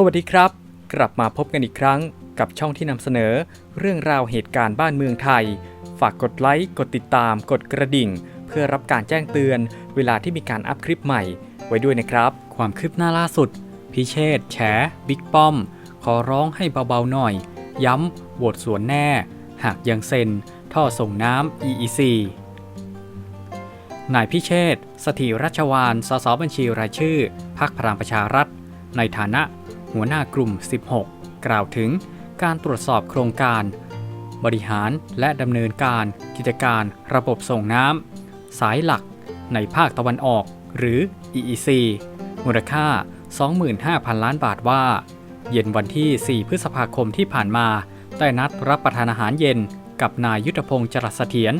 สวัสดีครับ กลับมาพบกันอีกครั้งกับช่องที่นำเสนอ เรื่องราวเหตุการณ์บ้านเมืองไทย ฝากกดไลค์กดติดตาม กดกระดิ่ง เพื่อรับการแจ้งเตือน เวลาที่มีการอัพคลิปใหม่ ไว้ด้วยนะครับ ความคืบหน้าล่าสุด พิเชษแฉบิ๊กป้อม ขอร้องให้เบาๆหน่อย ย้ำโหวตสวนแน่ หากยังเซ็น ท่อส่งน้ำ EEC นายพิเชษสถิรัชวานสสบัญชีรายชื่อ พรรคพลังประชารัฐ ในฐานะ หัวหน้ากลุ่ม 16 กล่าวถึงการตรวจสอบโครงการ บริหารและดำเนินการกิจการระบบส่งน้ำสายหลักในภาคตะวันออก หรือ EEC มูลค่า 25,000 ล้านบาทว่า เย็นวันที่ 4 พฤษภาคมที่ผ่านมา ได้นัดรับประทานอาหารเย็นกับนายยุทธพงศ์จรัสเสถียร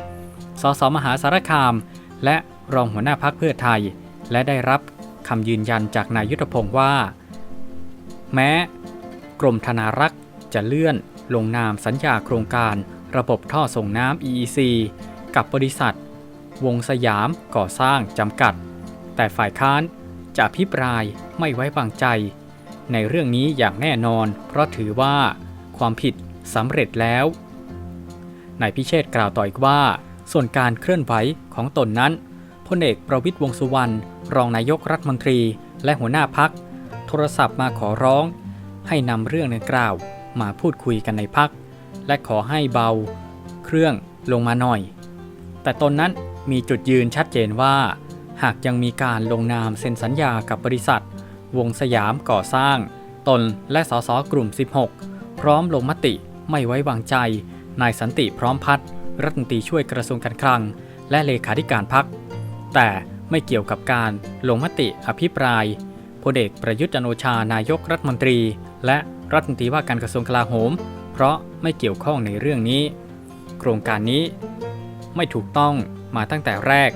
สสมหาสารคาม และรองหัวหน้าพักเพื่อไทย และได้รับคำยืนยันจากนายยุทธพงศ์ว่า แม้ กรมธนารักษ์จะเลื่อนลงนามสัญญาโครงการระบบท่อส่งน้ำ EEC กับบริษัท วงสยามก่อสร้างจำกัด แต่ฝ่ายค้านจะพิปรายไม่ไว้วางใจ ในเรื่องนี้อย่างแน่นอน เพราะถือว่า ความผิดสำเร็จแล้วนายพิเชษกล่าวต่ออีกว่า ส่วนการเคลื่อนไหวของตนนั้นพลเอกประวิตยวงสุวรรณรองนายกรัฐมนตรี และหัวหน้าพัก โทรศัพท์มาขอร้อง ให้นำเรื่องดังกล่าวมาพูดคุยกันในพัก และขอให้เบา เครื่องลงมาหน่อย แต่ตนนั้นมีจุดยืนชัดเจนว่า หากยังมีการลงนามเซ็นสัญญากับบริษัท วงสยามก่อสร้าง ตนและสสกลุ่ม 16 พร้อมลงมติไม่ไว้วางใจนายสันติพร้อมพัฒน์รัฐมนตรีช่วยกระทรวงการคลัง และเลขาธิการพัก แต่ไม่เกี่ยวกับการลงมติอภิปราย ลเอกประยุทธ์จันโอชานายกรัฐมนตรี และรัฐมนตรีว่าการกระทรวงกลาโหม เพราะไม่เกี่ยวข้องในเรื่องนี้ โครงการนี้ ไม่ถูกต้องมาตั้งแต่แรก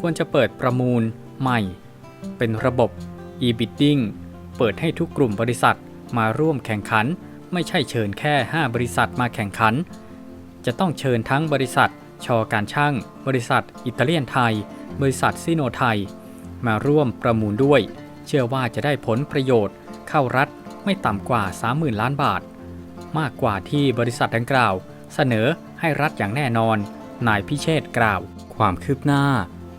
ควรจะเปิดประมูลใหม่ เป็นระบบ e-bidding เปิดให้ทุกกลุ่มบริษัทมาร่วมแข่งขัน ไม่ใช่เชิญแค่ 5 บริษัทมาแข่งขัน จะต้องเชิญทั้งบริษัท ชอการช่าง บริษัท อิตาเลียนไทย บริษัทซิโนไทย มาร่วมประมูลด้วย เชื่อว่าจะได้ผลประโยชน์ เข้ารัฐไม่ต่ำกว่า 30,000 ล้านบาท มากกว่าที่บริษัทดังกล่าว เสนอให้รัฐอย่างแน่นอน นายพิเชษกล่าว ความคืบหน้า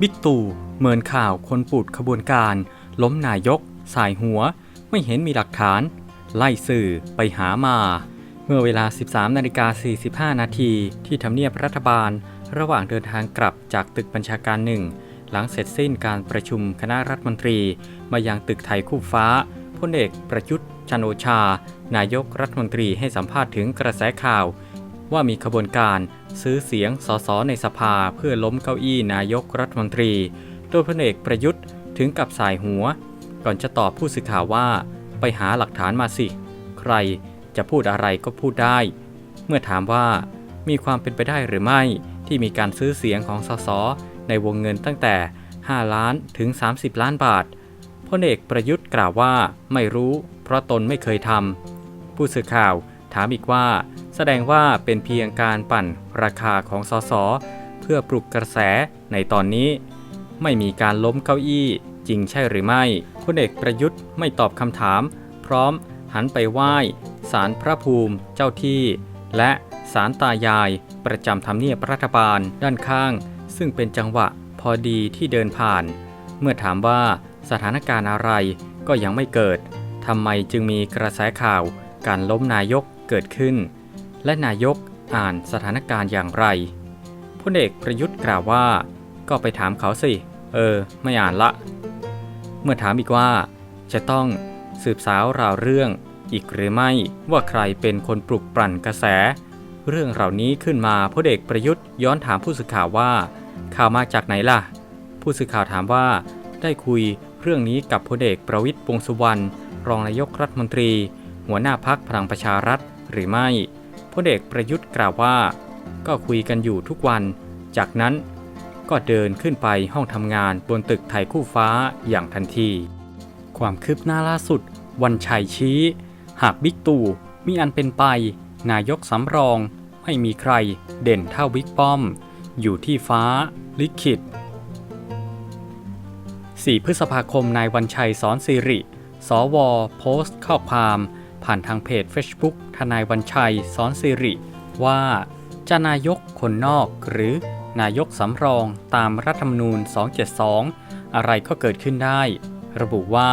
บิ๊กตู่เมินข่าวคนปูดขบวนการ ล้มนายก สายหัว ไม่เห็นมีหลักฐาน ไล่สื่อไปหามา เมื่อเวลา 13นาฬิกา45 นาทีที่ทำเนียบรัฐบาล ระหว่างเดินทางกลับจากตึกบัญชาการหนึ่ง หลังเสร็จสิ้นการประชุมคณะรัฐมนตรี มายังตึกไทยคู่ฟ้าพลเอกประยุทธ์จันโอชา นายกรัฐมนตรีให้สัมภาษณ์ถึงกระแสข่าว ว่ามีขบวนการซื้อเสียงสสในสภาเพื่อล้มเก้าอี้นายกรัฐมนตรี โดยพลเอกประยุทธ์ถึงกับสายหัว ก่อนจะตอบผู้สื่อข่าวว่า ไปหาหลักฐานมาสิ ใครจะพูดอะไรก็พูดได้ เมื่อถามว่ามีความเป็นไปได้หรือไม่ที่มีการซื้อเสียงของสส ในวงเงินตั้งแต่ 5 ล้านถึง 30 ล้านบาทพลเอกประยุทธ์กล่าวว่าไม่รู้ เพราะตนไม่เคยทำผู้สื่อข่าวถามอีกว่า แสดงว่าเป็นเพียงการปั่นราคาของสสเพื่อปลุกกระแสในตอนนี้ ไม่มีการล้มเก้าอี้จริงใช่หรือไม่พลเอกประยุทธ์ไม่ตอบคำถาม พร้อมหันไปไหว้ศาลพระภูมิเจ้าที่ และศาลตายายประจำทำเนียบรัฐบาลด้านข้าง ซึ่งเป็นจังหวะพอดีที่เดินผ่าน เมื่อถามว่าสถานการณ์อะไรก็ยังไม่เกิดทำไมจึงมีกระแสข่าวการล้มนายกเกิดขึ้น และนายกอ่านสถานการณ์อย่างไรพลเอกประยุทธ์กล่าวว่า ก็ไปถามเขาสิ เออ ไม่อ่านละ เมื่อถามอีกว่า จะต้องสืบสาวราวเรื่องอีกหรือไม่ว่าใครเป็นคนปลุกปลั่นกระแส เรื่องเหล่านี้ขึ้นมาพลเอกประยุทธ์ย้อนถามผู้สื่อข่าวว่า ข่าวมาจากไหนล่ะ ผู้สื่อข่าวถามว่า ได้คุยเรื่องนี้กับพลเอกประวิตยวงษ์สุวรรณรองนายกรัฐมนตรี หัวหน้าพักพลังประชารัฐหรือไม่พลเอกประยุทธ์กล่าวว่า ก็คุยกันอยู่ทุกวัน จากนั้นก็เดินขึ้นไปห้องทำงานบนตึกไทยคู่ฟ้าอย่างทันที ความคืบหน้าล่าสุด วันชัยชี้ หากบิ๊กตู่มีอันเป็นไป นายกสำรอง ไม่มีใครเด่นเท่าบิ๊กป้อม อยู่ที่ฟ้า ลิขิต 4 พฤษภาคม นายวันชัยสอนสิริ สว โพสต์ข้อความ ผ่านทางเพจ Facebook ทนายวันชัยสอนสิริ ว่าจะนายกคนนอกหรือนายกสำรองตามรัฐธรรมนูญ 272 อะไรก็เกิดขึ้นได้ ระบุว่า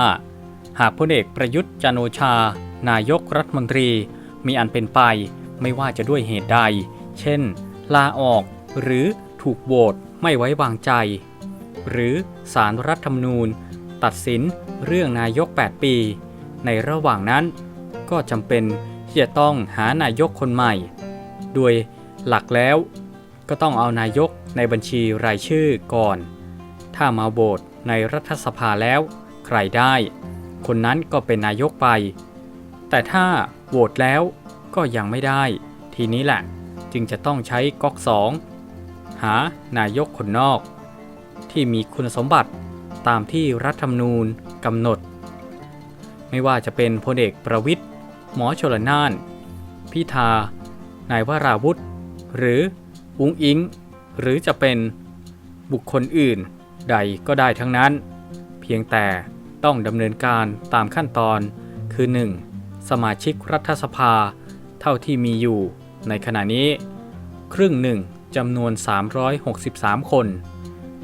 หากพลเอกประยุทธ์จันโอชา นายกรัฐมนตรี มีอันเป็นไปไม่ว่าจะด้วยเหตุใด เช่น ลาออกหรือถูกโหวต ไม่ไว้วางใจ หรือสารรัฐธรรมนูญ ตัดสินเรื่องนายก 8 ปี ในระหว่างนั้น ก็จำเป็นที่จะต้องหานายกคนใหม่ โดยหลักแล้ว ก็ต้องเอานายกในบัญชีรายชื่อก่อน ถ้ามาโหวตในรัฐสภาแล้ว ใครได้ คนนั้นก็เป็นนายกไป แต่ถ้าโหวตแล้วก็ยังไม่ได้ ทีนี้แหละ จึงจะต้องใช้ก๊อกสอง หานายกคนนอก ที่มีคุณสมบัติตามที่รัฐธรรมนูญกำหนด ไม่ว่าจะเป็นพลเอกประวิทย์หมอชลนาน พิธา นายวราวุธ หรืออุ้งอิง หรือจะเป็นบุคคลอื่นใดก็ได้ทั้งนั้น เพียงแต่ต้องดำเนินการตามขั้นตอนคือ 1. สมาชิกรัฐสภา เท่าที่มีอยู่ในขณะนี้ ครึ่งหนึ่ง จำนวน 363 คน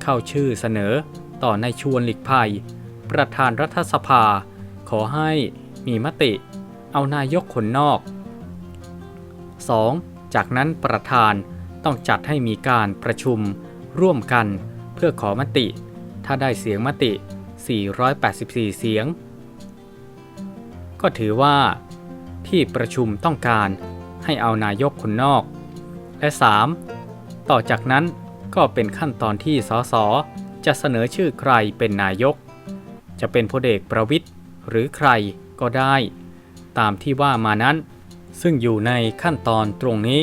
เข้าชื่อเสนอต่อนายชวนหลีกภัย ประธานรัฐสภา ขอให้มีมติ เอานายกคนนอก 2. จากนั้นประธานต้องจัดให้มีการประชุมร่วมกันเพื่อขอมติ ถ้าได้เสียงมติ 484 เสียง ก็ถือว่า ที่ประชุมต้องการให้เอานายกคนนอก และ 3. ต่อจากนั้นก็เป็นขั้นตอนที่สสจะเสนอชื่อใครเป็นนายก จะเป็นพลเอกประวิทย์หรือใครก็ได้ ตามที่ว่ามานั้น ซึ่งอยู่ในขั้นตอนตรงนี้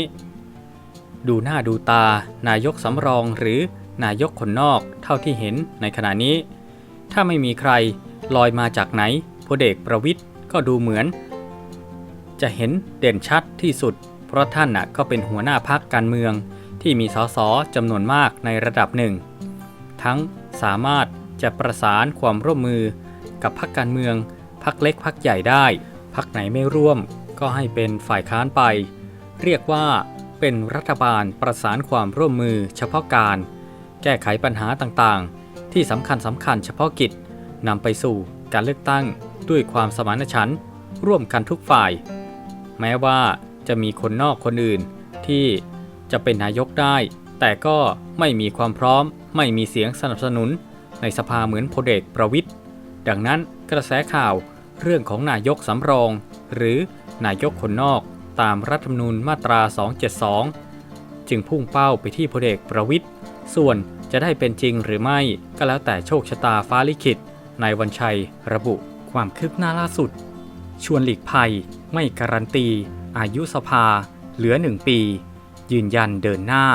ดูหน้าดูตานายกสำรองหรือนายกคนนอกเท่าที่เห็นในขณะนี้ ถ้าไม่มีใครลอยมาจากไหนพลเอกประวิทย์ก็ดูเหมือน จะเห็นเด่นชัดที่สุด เพราะท่านน่ะก็เป็นหัวหน้าพักการเมือง ที่มีสสจำนวนมากในระดับหนึ่ง ทั้งสามารถจะประสานความร่วมมือกับพักการเมืองพักเล็กพักใหญ่ได้พักไหนไม่ร่วม ก็ให้เป็นฝ่ายค้านไป เรียกว่าเป็นรัฐบาลประสานความร่วมมือเฉพาะการ แก้ไขปัญหาต่างๆ ที่สำคัญสำคัญเฉพาะกิจนำไปสู่การเลือกตั้งด้วยความสมานฉันท์ร่วมกันทุกฝ่าย แม้ว่าจะมีคนนอกคนอื่นที่ จะเป็นนายกได้ แต่ก็ไม่มีความพร้อม ไม่มีเสียงสนับสนุน ในสภาเหมือนพลเอกประวิทย์ดังนั้นกระแสข่าวเรื่องของนายกสำรอง หรือนายกคนนอกตามรัฐธรรมนูญมาตรา 272 จึงพุ่งเป้าไปที่พลเอกประวิทย์ส่วนจะได้เป็นจริงหรือไม่ก็แล้วแต่โชคชะตาฟ้าลิขิตนายวันชัย ระบุความคืบหน้าล่าสุด ชวนหลีกภัย ไม่การันตี อายุสภา เหลือหนึ่งปี ยืนยันเดินหน้า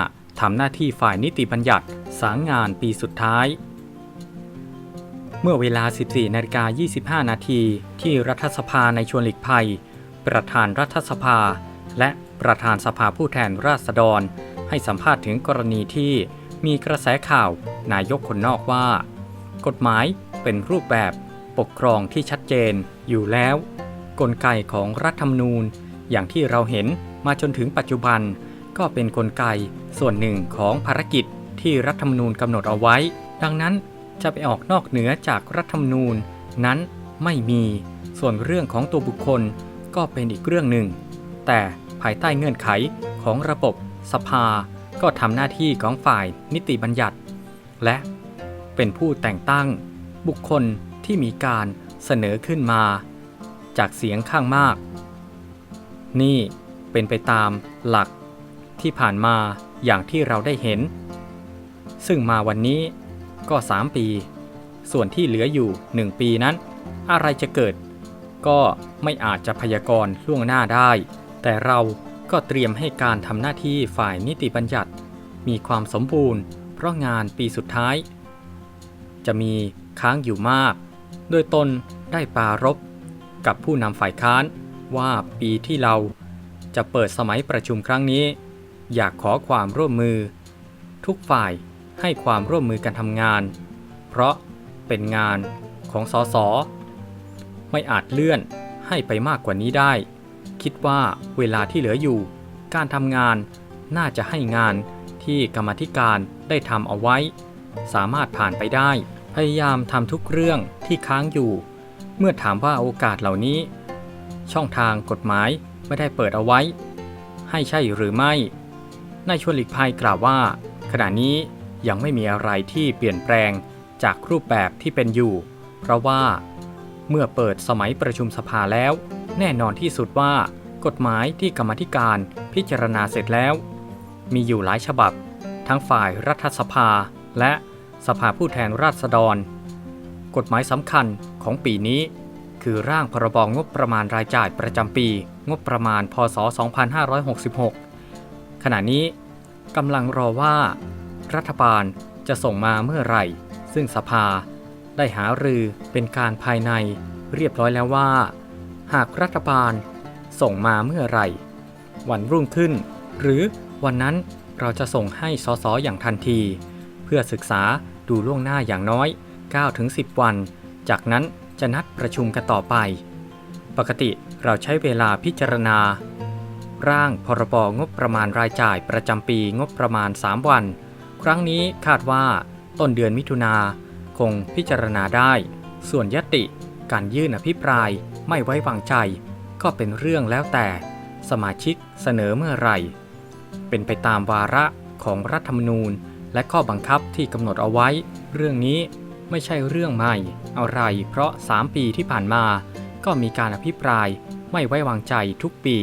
ทำหน้าที่ฝ่ายนิติบัญญัติสางงานปีสุดท้าย เมื่อเวลา 14นาฬิกา25 นาทีที่รัฐสภาในชวนหลีกภัย ประธานรัฐสภา และประธานสภาผู้แทนราษฎร ให้สัมภาษณ์ถึงกรณีที่มีกระแสข่าวนายกคนนอกว่า กฎหมายเป็นรูปแบบปกครองที่ชัดเจนอยู่แล้ว กลไกของรัฐธรรมนูญอย่างที่เราเห็นมาจนถึงปัจจุบัน ก็เป็นกลไกส่วนหนึ่งของภารกิจที่รัฐธรรมนูญกำหนดเอาไว้ ดังนั้นจะไปออกนอกเหนือจากรัฐธรรมนูญนั้นไม่มี ส่วนเรื่องของตัวบุคคลก็เป็นอีกเรื่องหนึ่ง แต่ภายใต้เงื่อนไขของระบบสภา ก็ทำหน้าที่ของฝ่ายนิติบัญญัติ และเป็นผู้แต่งตั้ง บุคคลที่มีการเสนอขึ้นมา จากเสียงข้างมาก นี่เป็นไปตามหลัก ที่ผ่านมาอย่างที่เราได้เห็น ซึ่งมาวันนี้ก็ 3 ปี ส่วนที่เหลืออยู่ 1 ปีนั้น อะไรจะเกิด ก็ไม่อาจจะพยากรณ์ล่วงหน้าได้ แต่เราก็เตรียมให้การทำหน้าที่ฝ่ายนิติบัญญัติ มีความสมบูรณ์ เพราะงานปีสุดท้าย จะมีค้างอยู่มาก โดยตนได้ปรารบกับผู้นำฝ่ายค้านว่าปีที่เราจะเปิดสมัยประชุมครั้งนี้ อยากขอความร่วมมือ ทุกฝ่ายให้ความร่วมมือกันทำงาน เพราะเป็นงานของสสไม่อาจเลื่อนให้ไปมากกว่านี้ได้ คิดว่าเวลาที่เหลืออยู่ การทำงานน่าจะให้งานที่กรรมธิการได้ทำเอาไว้ สามารถผ่านไปได้ พยายามทำทุกเรื่องที่ค้างอยู่ เมื่อถามว่าโอกาสเหล่านี้ ช่องทางกฎหมายไม่ได้เปิดเอาไว้ ให้ใช่หรือไม่ นายชวนหลีกภัยกล่าวว่า ขณะนี้ยังไม่มีอะไรที่เปลี่ยนแปลงจากรูปแบบที่เป็นอยู่ เพราะว่า เมื่อเปิดสมัยประชุมสภาแล้ว แน่นอนที่สุดว่า กฎหมายที่กรรมธิการพิจารณาเสร็จแล้ว มีอยู่หลายฉบับ ทั้งฝ่ายรัฐสภา และสภาผู้แทนราษฎร กฎหมายสำคัญของปีนี้ คือร่างพรบงบประมาณรายจ่ายประจำปี งบประมาณพศ 2566 ขณะนี้กำลังรอว่า รัฐบาลจะส่งมาเมื่อไหร่ ซึ่งสภาได้หารือเป็นการภายในเรียบร้อยแล้วว่า หากรัฐบาลส่งมาเมื่อไหร่ วันรุ่งขึ้น หรือวันนั้นเราจะส่งให้สสอย่างทันที เพื่อศึกษาดูล่วงหน้าอย่างน้อย 9-10 วัน จากนั้นจะนัดประชุมกันต่อไป ปกติเราใช้เวลาพิจารณา ร่างพรบงบประมาณรายจ่ายประจำปีงบประมาณ 3 วัน ครั้งนี้คาดว่าต้นเดือนมิถุนาคงพิจารณาได้ ส่วนยติ การยื่นอภิปรายไม่ไว้วางใจ ก็เป็นเรื่องแล้วแต่ สมาชิกเสนอเมื่อไหร่ เป็นไปตามวาระของรัฐธรรมนูญ และข้อบังคับที่กำหนดเอาไว้ เรื่องนี้ไม่ใช่เรื่องใหม่อะไร เพราะ 3 ปีที่ผ่านมา ก็มีการอภิปรายไม่ไว้วางใจทุกปี